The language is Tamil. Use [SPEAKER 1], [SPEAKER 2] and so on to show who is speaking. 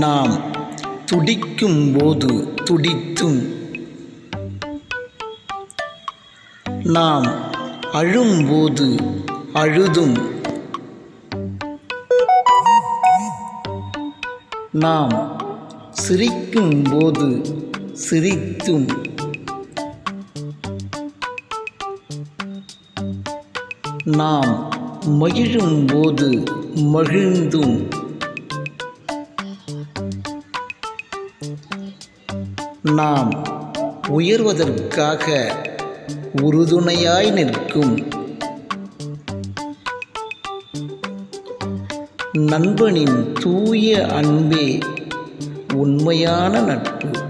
[SPEAKER 1] நாம் துடிக்கும் போது துடித்தும் நாம் அழும்போது அழுதும் நாம் சிரிக்கும் போது சிரித்தும் நாம் மகிழும் போது மகிழ்ந்தும் நாம் உயர்வதற்காக உறுதுணையாய் நிற்கும் நண்பனின் தூய அன்பே உண்மையான நட்பு.